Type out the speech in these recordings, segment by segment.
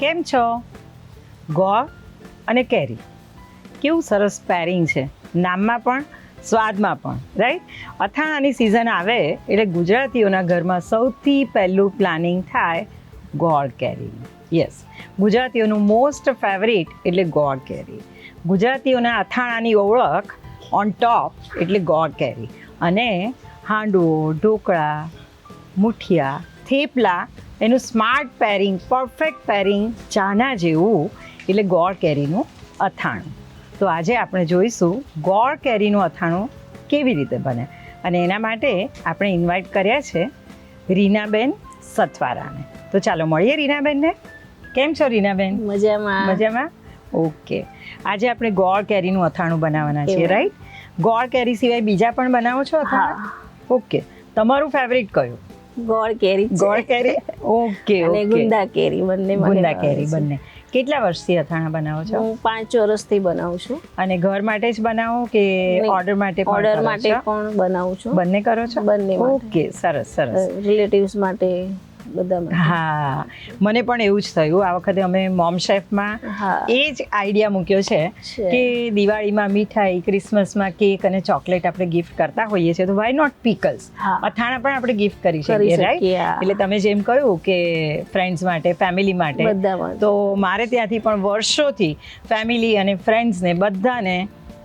કેમ છો? ગોળ અને કેરી. કેવું સરસ પેરિંગ છે. નામમાં પણ, સ્વાદમાં પણ રાઈટ અથાણાની સિઝન આવે એટલે ગુજરાતીઓના ઘરમાં સૌથી પહેલું પ્લાનિંગ થાય ગોળ કેરી. યસ ગુજરાતીઓનું મોસ્ટ ફેવરિટ એટલે ગોળ કેરી. ગુજરાતીઓના અથાણાની ઓળખ ઓન ટોપ એટલે ગોળ કેરી. અને હાંડવો, ઢોકળા, મુઠિયા, થેપલા એનું સ્માર્ટ પેરિંગ પરફેક્ટ પેરિંગ ચાના જેવું એટલે ગોળ કેરીનું અથાણું. તો આજે આપણે જોઈશું ગોળ કેરીનું અથાણું કેવી રીતે બને. અને એના માટે આપણે ઇન્વાઇટ કર્યા છે રીનાબેન સતવારાને તો ચાલો મળીએ રીનાબેનને. કેમ છો રીનાબેન? મજામાં. મજામાં? ઓકે. આજે આપણે ગોળ કેરીનું અથાણું બનાવવાના છીએ રાઈટ ગોળ કેરી સિવાય બીજા પણ બનાવો છો અથાણા? ઓકે. તમારું ફેવરિટ કયું? ગોળ કેરી. ગોળ કેરી? ઓકે અને ગુંદા કેરી બંને ગુંદા કેરી બંને. કેટલા વર્ષથી અથાણા બનાવો છો? હું પાંચ વર્ષથી બનાવું છું. અને ઘર માટે જ બનાવો કે ઓર્ડર માટે ઓર્ડર માટે પણ બનાવું છું. બંને કરો છો? બંને ઓકે સરસ સરસ. રિલેટિવ્સ માટે બધા માટે હા. મને પણ એવું જ થયું. આ વખતે અમે મોમ શેફમાં એ જ આઈડિયા મૂક્યો છે છે. કે દિવાળીમાં મીઠાઈ ક્રિસમસમાં કેક અને ચોકલેટ આપણે ગિફ્ટ કરતા હોઈએ છીએ. તો વાય નોટ પીકલ્સ અથાણા પણ આપણે ગિફ્ટ કરી શકીએ રાઈટ એટલે તમે જેમ કહ્યું કે ફ્રેન્ડ્સ માટે ફેમિલી માટે તો મારે ત્યાંથી પણ વર્ષોથી ફેમિલી અને ફ્રેન્ડ્સને બધાને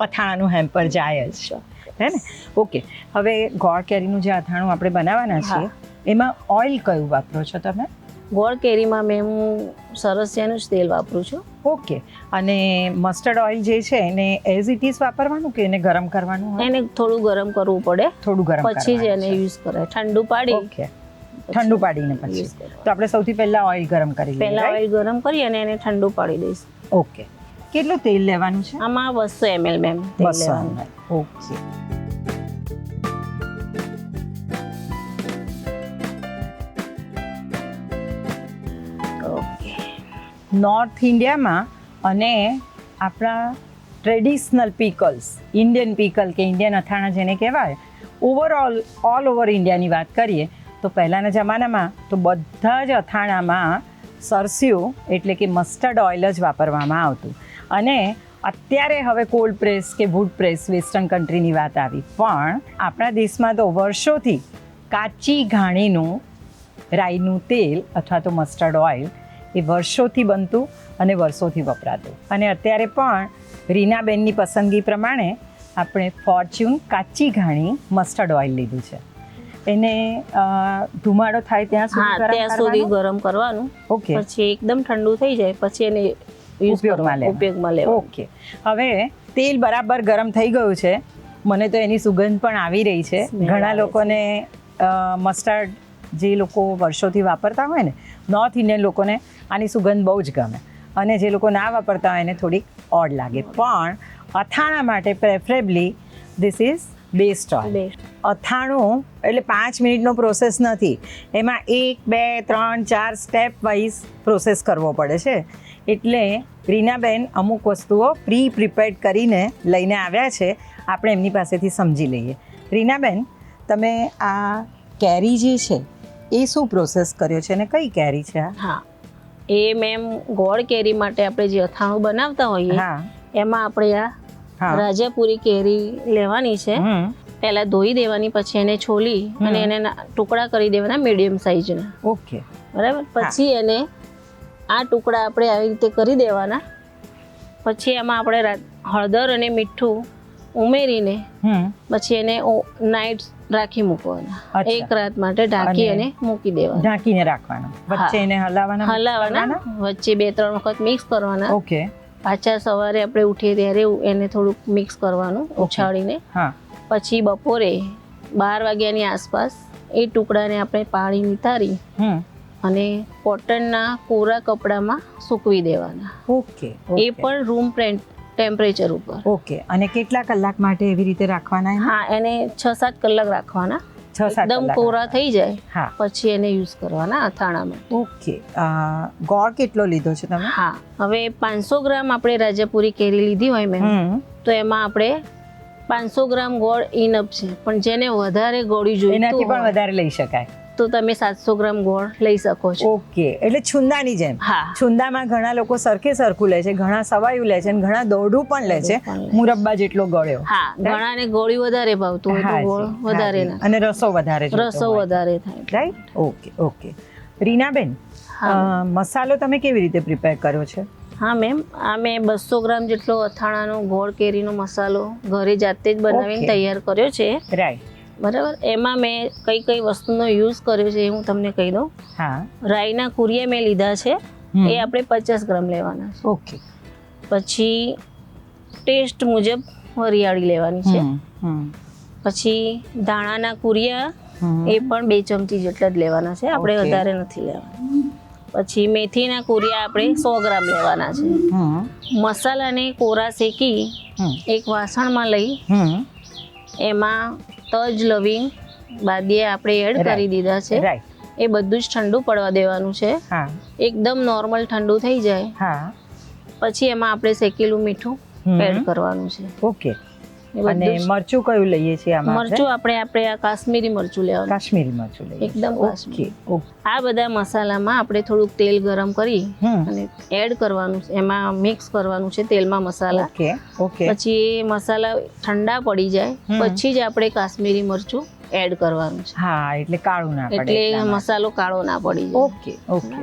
અથાણાનું હેમ્પર જાય જ. હે ને? ઓકે હવે ગોળ કેરીનું જે અથાણું આપણે બનાવવાના છીએ એમાં ઓઇલ કયું વાપરો છો તમે? ગોળ કેરીમાં મેં હું સરસિયાનું જ તેલ વાપરું છું. ઓકે. અને મસ્ટર્ડ ઓઇલ જે છે એને એઝ ઇટ ઇઝ વાપરવાનું કે એને ગરમ કરવાનું એને થોડું ગરમ કરવું પડે. થોડું ગરમ પછી જ એને યુઝ કરે. ઠંડુ પાડી. ઓકે. ઠંડુ પાડીને પછી. તો આપણે સૌથી પહેલા ઓઇલ ગરમ કરી લઈએ પહેલા ઓઇલ ગરમ કરી અને એને ઠંડુ પાડી દઈશ. ઓકે. કેટલું તેલ લેવાનું છે? આમાં બસો એમએલ મેમ બસો ઓકે. નોર્થ ઇન્ડિયામાં અને આપણા ટ્રેડિશનલ પીકલ્સ ઇન્ડિયન પીકલ કે ઇન્ડિયન અથાણા જેને કહેવાય ઓવરઓલ ઓલ ઓવર ઇન્ડિયાની વાત કરીએ, તો પહેલાંના જમાનામાં તો બધા જ અથાણામાં સરસ્યું એટલે કે મસ્ટર્ડ ઓઇલ જ વાપરવામાં આવતું. અને અત્યારે હવે કોલ્ડ પ્રેસ કે વુડ પ્રેસ વેસ્ટર્ન કન્ટ્રીની વાત આવી. પણ આપણા દેશમાં તો વર્ષોથી કાચી ઘાણીનું રાઈનું તેલ અથવા તો મસ્ટર્ડ ઓઇલ એ વર્ષોથી બનતું અને વર્ષોથી વપરાતું. અને અત્યારે પણ રીનાબેનની પસંદગી પ્રમાણે આપણે ફોર્ચ્યુન કાચી ઘાણી મસ્ટર્ડ ઓઇલ લીધું છે. એને ધુમાડો થાય ત્યાં સુધી ત્યાં સુધી ગરમ કરવાનું. ઓકે. પછી એકદમ ઠંડુ થઈ જાય પછી એને ઉપયોગમાં કરવાનું ઉપયોગમાં લેવાનું. ઓકે. હવે તેલ બરાબર ગરમ થઈ ગયું છે. મને તો એની સુગંધ પણ આવી રહી છે. ઘણા લોકોને મસ્ટર્ડ જે લોકો વર્ષોથી વાપરતા હોય ને નોર્થ ઇન્ડિયન લોકોને આની સુગંધ બહુ જ ગમે. અને જે લોકો ના વાપરતા હોય એને થોડીક ઓડ લાગે. પણ અથાણા માટે preferably this is best oil. અથાણું એટલે પાંચ મિનિટનો પ્રોસેસ નથી. એમાં એક બે ત્રણ ચાર સ્ટેપ વાઇઝ પ્રોસેસ કરવો પડે છે. એટલે રીનાબેન અમુક વસ્તુઓ પ્રી પ્રિપેર્ડ કરીને લઈને આવ્યા છે. આપણે એમની પાસેથી સમજી લઈએ. રીનાબેન તમે આ કેરી જે છે એ શું પ્રોસેસ કર્યો છે અને કઈ કેરી છે હા. એ મેમ ગોળ કેરી માટે આપણે જે અથાણું બનાવતા હોઈએ એમાં આપણે આ રાજાપુરી કેરી લેવાની છે. પહેલા ધોઈ દેવાની પછી એને છોલી અને. એને ટુકડા કરી દેવાના મીડિયમ સાઈઝના ઓકે. બરાબર? પછી એને આ ટુકડા આપણે આવી રીતે કરી દેવાના. પછી એમાં આપણે હળદર અને મીઠું ઉમેરીને પછી એને નાઇટ રાખી મૂકવાના. એક રાત માટે ઢાંકી અને મૂકી દેવાના. ઢાંકીને રાખવાના. વચ્ચે એને હલાવવાના હલાવવાના. વચ્ચે બે ત્રણ વખત મિક્સ કરવાના. ઓકે. પાછા સવારે આપણે ઉઠીએ ત્યારે એને થોડુંક મિક્સ કરવાનું ઉછાળીને. હા. પછી બપોરે બાર વાગ્યાની આસપાસ એ ટુકડાને આપણે પાણી નિતારી અને કોટનના કોરા કપડામાં સૂકવી દેવાના. ઓકે એ પણ રૂમ ટેમ્પરેચર ઉપર. ઓકે. અને કેટલા કલાક માટે એવી રીતે રાખવાના હા એને છ સાત કલાક રાખવાના. છ એકદમ કોરા થઈ જાય હા. પછી એને યુઝ કરવાના અથાણામાં ઓકે. ગોળ કેટલો લીધો છે તમે? હા હવે પાંચસો ગ્રામ આપણે રાજાપુરી કેરી લીધી હોય મેં તો એમાં આપણે પાંચસો ગ્રામ ગોળ ઇનફ છે. પણ જેને વધારે ગોળી એનાથી જોઈતું પણ વધારે લઈ શકાય. તો તમે સાતસો ગ્રામ ગોળ લઈ શકો છો. ઓકે એટલે છુંદાની જેમ. હા. છુંદામાં ઘણા લોકો સરખે સરખું લે છે ઘણા સવાયું લે છે અને ઘણા દોઢું પણ લે છે. મુરબ્બા જેટલો ગળ્યો. હા ઘણાને ગોળી વધારે ભાવતું હોય તો ગોળ વધારે અને રસો વધારે રસો વધારે થાય. Right okay okay. રીનાબેન. મસાલો તમે કેવી રીતે પ્રિપેર કર્યો છે? હા મેમ આ મેં બસો ગ્રામ જેટલો અથાણાનો ગોળ કેરીનો મસાલો ઘરે જાતે જ બનાવીને તૈયાર કર્યો છે. રાઈટ બરાબર? એમાં મેં કઈ કઈ વસ્તુનો યુઝ કર્યો છે એ હું તમને કહી દઉં. હા. રાઈના કુરિયા મેં લીધા છે. એ આપણે પચાસ ગ્રામ લેવાના છે. ઓકે. પછી ટેસ્ટ મુજબ વરિયાળી લેવાની છે. પછી ધાણાના કુરિયા એ પણ બે ચમચી જેટલા જ લેવાના છે. આપણે વધારે નથી લેવાના. પછી મેથીના કુરિયા આપણે સો ગ્રામ લેવાના છે. મસાલાને કોરા શેકી એક વાસણમાં લઈ એમાં તજ લવિંગ બાદીએ આપણે એડ કરી દીધા છે. એ બધું જ ઠંડુ પડવા દેવાનું છે. એકદમ નોર્મલ ઠંડુ થઈ જાય. પછી એમાં આપણે શેકેલું મીઠું એડ કરવાનું છે. ઓકે અને મરચું કયું લઈએ છીએ આમાં? મરચું આપણે આપણે આ કાશ્મીરી મરચું લેવાનું. કાશ્મીરી મરચું લઈએ એકદમ ઓકે કાશ્મીરી. આ બધા મસાલામાં આપણે થોડુંક તેલ ગરમ કરી અને એડ કરવાનું છે. એમાં મિક્સ કરવાનું છે તેલમાં મસાલા. Okay okay. પછી એ મસાલા ઠંડા પડી જાય પછી જ આપણે કાશ્મીરી મરચું એડ કરવાનું છે. હા એટલે કાળું ના પડે એટલે મસાલો કાળો ના પડી જાય. Okay okay.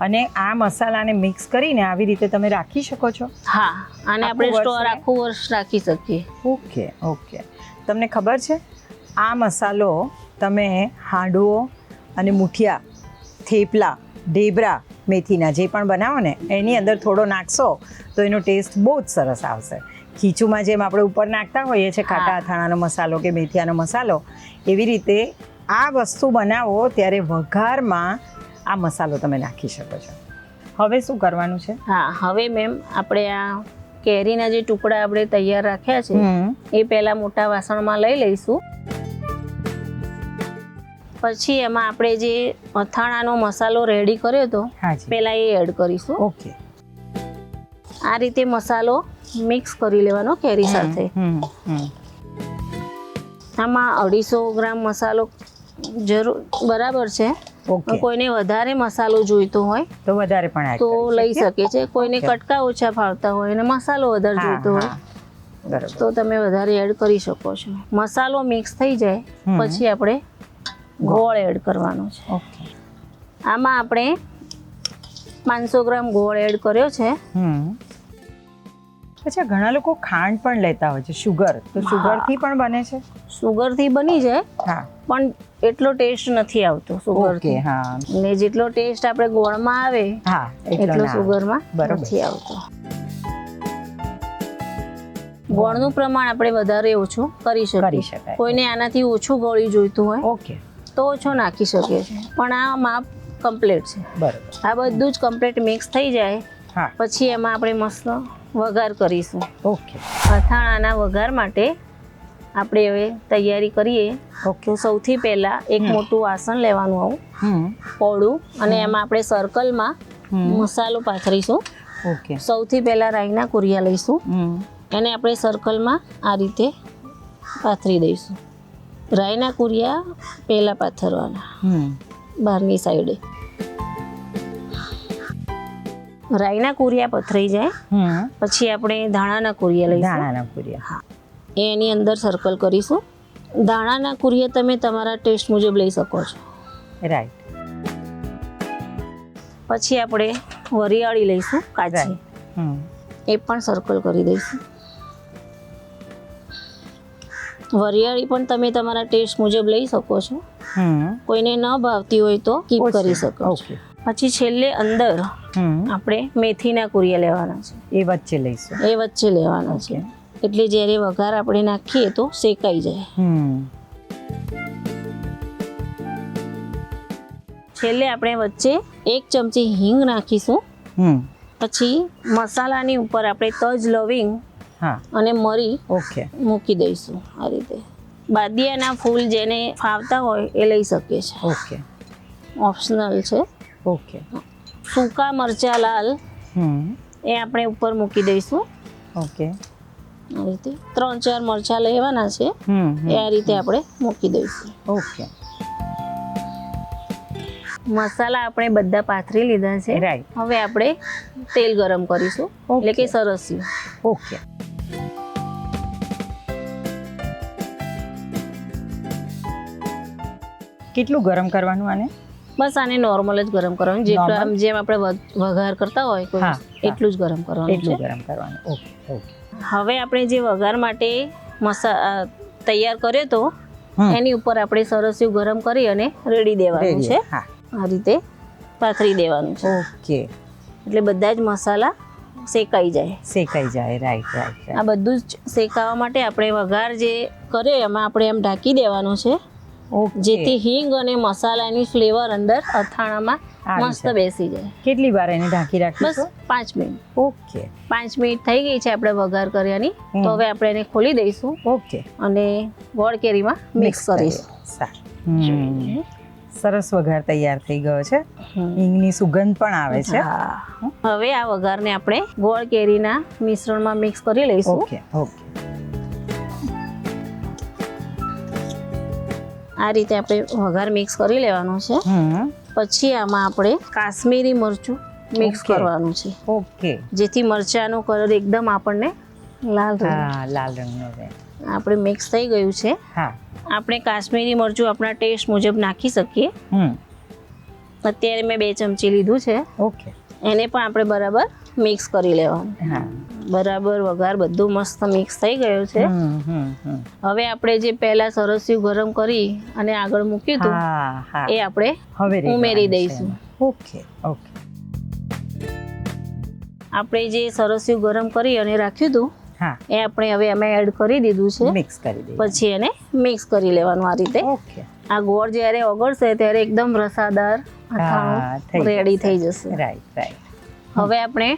અને આ મસાલાને મિક્સ કરીને આવી રીતે તમે રાખી શકો છો. હા આને આપણે સ્ટોર આખું વર્ષ રાખી શકીએ. Okay okay. તમને ખબર છે આ મસાલો તમે હાંડવો અને મુઠિયા થેપલા ઢેબરા મેથીના જે પણ બનાવો ને એની અંદર થોડો નાખશો તો એનો ટેસ્ટ બહુ જ સરસ આવશે. ખીચુમાં જેમ આપણે ઉપર નાખતા હોઈએ છીએ ખાટા અથાણાનો મસાલો કે મેથીયાનો મસાલો એવી રીતે આ વસ્તુ બનાવો ત્યારે વઘારમાં આ મસાલો તમે નાખી શકો છો. હવે શું કરવાનું છે? હા હવે મેમ આપણે આ કેરીના જે ટુકડા આપણે તૈયાર રાખ્યા છે એ પહેલા મોટા વાસણમાં લઈ લઈશું. પછી એમાં આપણે જે અથાણાનો મસાલો રેડી કર્યો હતો પહેલા એ એડ કરીશું. ઓકે. આ રીતે મસાલો મિક્સ કરી લેવાનો કેરી સાથે. આમાં અઢીસો ગ્રામ મસાલો જરૂર બરાબર છે. કોઈને વધારે મસાલો જોઈતો હોય તો વધારે પણ તો લઈ શકે છે કોઈને કટકા ઓછા ફાવતા હોય અને મસાલો વધારે જોઈતો હોય તો તમે વધારે એડ કરી શકો છો. મસાલો મિક્સ થઈ જાય પછી આપણે ગોળ એડ કરવાનો છે. આમાં આપણે પાંચસો ગ્રામ ગોળ એડ કર્યો છે. અચ્છા ઘણા લોકો ખાંડ પણ લેતા હોય છે શુગર તો. શુગરથી પણ બને છે? સુગરથી બની જાય હા. પણ એટલો ટેસ્ટ નથી આવતો શુગર કે હા. ને જેટલો ટેસ્ટ આપણે ગોળમાં આવે હા એટલો બરોબર. નથી આવતો. ગોળનું પ્રમાણ આપણે વધારે ઓછું કરી કરી શકીએ શકાય. કોઈને આનાથી ઓછું ગોળી જોઈતું હોય ઓકે. તો ઓછો નાખી શકે છે પણ આ માપ કમ્પ્લીટ છે. બરાબર. આ બધું જ કમ્પ્લીટ મિક્સ થઈ જાય હા. પછી એમાં આપણે મસ્ત વઘાર કરીશું. ઓકે. અથાણાના વઘાર માટે આપણે હવે તૈયારી કરીએ. ઓકે. સૌથી પહેલાં એક મોટું વાસણ લેવાનું આવું. પોળું. અને એમાં આપણે સર્કલમાં મસાલો પાથરીશું. ઓકે. સૌથી પહેલાં રાઈના કુરિયા લઈશું. એને આપણે સર્કલમાં આ રીતે પાથરી દઈશું. રાઈના કુરિયા પહેલાં પાથરવાના. બહારની સાઈડે. રાઈના કુરિયા પથરાઈ જાય. પછી આપણે ધાણાના કુરિયા લઈશું. ધાણાના કુરિયા. એ એની અંદર સર્કલ કરીશું. ધાણાના કુરિયા તમે તમારા ટેસ્ટ મુજબ લઈ શકો છો. રાઈટ પછી આપણે વરિયાળી લઈશું કાચી. એ પણ સર્કલ કરી દઈશું. વરિયાળી પણ તમે તમારા ટેસ્ટ મુજબ લઈ શકો છો. કોઈને ન ભાવતી હોય તો કીપ કરી શકો છો. પછી છેલ્લે અંદર આપણે મેથીના કુરિયા લેવાના છે. એ વચ્ચે લઈશું. એ વચ્ચે લેવાના છે. એટલે જ્યારે વઘાર આપણે નાખીએ તો શેકાઈ જાય. હમ. છેલ્લે આપણે વચ્ચે એક ચમચી હિંગ નાખીશું. હમ. પછી મસાલાની ઉપર આપણે તજ લવિંગ હા. અને મરી ઓકે. મૂકી દઈશું આ રીતે. બાદિયાના ફૂલ જેને ફાવતા હોય એ લઈ શકીએ છે. ઓકે. ઓપ્શનલ છે. ઓકે. સૂકા મરચા લાલ એ આપણે ઉપર મૂકી દઈશું. ઓકે. આ રીતે ત્રણ ચાર મરચાં લેવાના છે. હમ એ આ રીતે આપણે મૂકી દઈશું. ઓકે. મસાલા આપણે બધા પાથરી લીધા છે. રાઈટ હવે આપણે તેલ ગરમ કરીશું. એટલે કે સરસ સરસ્યું ઓકે. કેટલું ગરમ કરવાનું આને? બસ આને નોર્મલ જ ગરમ કરવાનું. જેટલું આમ જેમ આપણે વઘાર કરતા હોય. એટલું જ ગરમ કરવાનું એટલું ગરમ કરવાનું. Okay okay. હવે આપણે જે વઘાર માટે મસા તૈયાર કર્યો તો એની ઉપર આપણે સરસ એવું ગરમ કરી અને રેડી દેવાનું છે. આ રીતે પાથરી દેવાનું છે. ઓકે. એટલે બધા જ મસાલા શેકાઈ જાય. શેકાઈ જાય રાઈટ રાઈટ આ બધું જ શેકાવા માટે આપણે વઘાર જે કરે એમાં આપણે એમ ઢાંકી દેવાનું છે. જેથી હિંગ અને મસાલાની ફ્લેવર અંદર અથાણામાં મસ્ત બેસી જાય. કેટલી વાર એને ઢાંકી બસ રાખીશું પાંચ મિનિટ. ઓકે. પાંચ મિનિટ થઈ ગઈ છે આપણે વઘાર કર્યાની. તો હવે આપણે એને ખોલી દઈશું ઓકે. અને ગોળ કેરીમાં મિક્સ કરીશું. સારું. સરસ વઘાર તૈયાર થઈ ગયો છે. હમ. હિંગની સુગંધ પણ આવે છે. હા. હવે આ વઘારને આપણે ગોળ કેરીના મિશ્રણમાં મિક્સ કરી લઈશું. Okay okay. આ રીતે આપણે વઘાર મિક્સ કરી લેવાનો છે. પછી આમાં આપણે કાશ્મીરી મરચું મિક્સ કરવાનું છે. ઓકે. જેથી મરચાંનો કલર એકદમ આપણને લાલ રહે. લાલ રંગનો આપણે મિક્સ થઈ ગયું છે. હા. આપણે કાશ્મીરી મરચું આપણા ટેસ્ટ મુજબ નાખી શકીએ. હમ. અત્યારે મેં બે ચમચી લીધું છે. ઓકે. એને પણ આપણે બરાબર મિક્સ કરી લેવાનું. હા. બરાબર વઘાર બધું મસ્ત મિક્સ થઈ ગયું છે. હવે આપણે જે પહેલા સરસ્યું ગરમ કરી અને આગળ મૂક્યું હતું એ આપણે હવે ઉમેરી દઈશું. Okay okay. આપણે જે સરસ્યું ગરમ કરી અને રાખ્યું હતું એ આપણે હવે અમે એડ કરી દીધું છે. મિક્સ કરી દીધું. પછી એને મિક્સ કરી લેવાનું આ રીતે. ઓકે. આ ગોળ જ્યારે ઓગળશે ત્યારે એકદમ રસાદાર રેડી થઈ જશે. રાઈટ રાઈટ હવે આપણે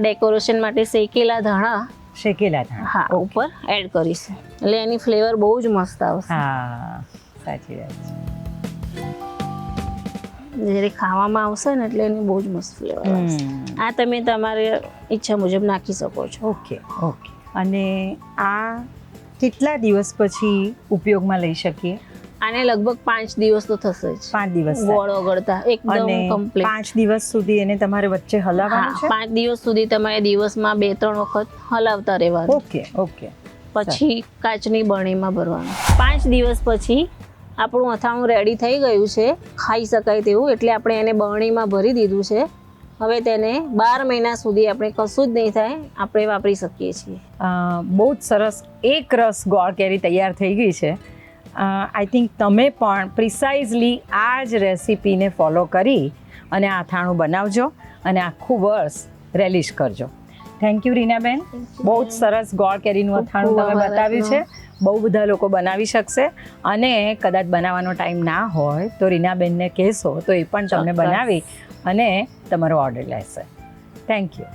ડેકોરેશન માટે શેકેલા ધાણા શેકેલા ધાણા. હા ઉપર એડ કરીશું. એટલે એની ફ્લેવર બહુ જ મસ્ત આવશે. હા સાચી વાત છે. જ્યારે ખાવામાં આવશે ને એટલે એની બહુ જ મસ્ત ફ્લેવર આવશે. આ તમે તમારી ઈચ્છા મુજબ નાખી શકો છો. ઓકે ઓકે અને આ કેટલા દિવસ પછી ઉપયોગમાં લઈ શકીએ? આને લગભગ પાંચ દિવસ તો થશે જ. પાંચ દિવસ ગોળ ઓગળતા એકદમ કમ્પ્લીટ પાંચ દિવસ સુધી એને તમારે વચ્ચે હલાવવાનું છે? પાંચ દિવસ સુધી તમારે દિવસમાં બે ત્રણ વખત હલાવતા રહેવાનું. Okay okay. પછી કાચની બરણીમાં ભરવાનું. પાંચ દિવસ પછી આપણું અથાણું રેડી થઈ ગયું છે. ખાઈ શકાય તેવું એટલે આપણે એને બરણીમાં ભરી દીધું છે. હવે તેને બાર મહિના સુધી આપણે કશું જ નહીં થાય આપણે વાપરી શકીએ છીએ. બહુ જ સરસ એક રસ ગોળ કેરી તૈયાર થઈ ગઈ છે. આઈ થિંક તમે પણ પ્રિસાઇઝલી આ જ રેસીપીને ફોલો કરી અને આ અથાણું બનાવજો અને આખું વર્ષ રેલિશ કરજો. થેન્ક યુ રીનાબેન બહુ જ સરસ ગોળ કેરીનું અથાણું તમે બતાવ્યું છે. બહુ બધા લોકો બનાવી શકશે અને કદાચ બનાવવાનો ટાઈમ ના હોય તો રીનાબેનને કહેશો તો એ પણ તમને બનાવી અને તમારો ઓર્ડર લેશે. Thank you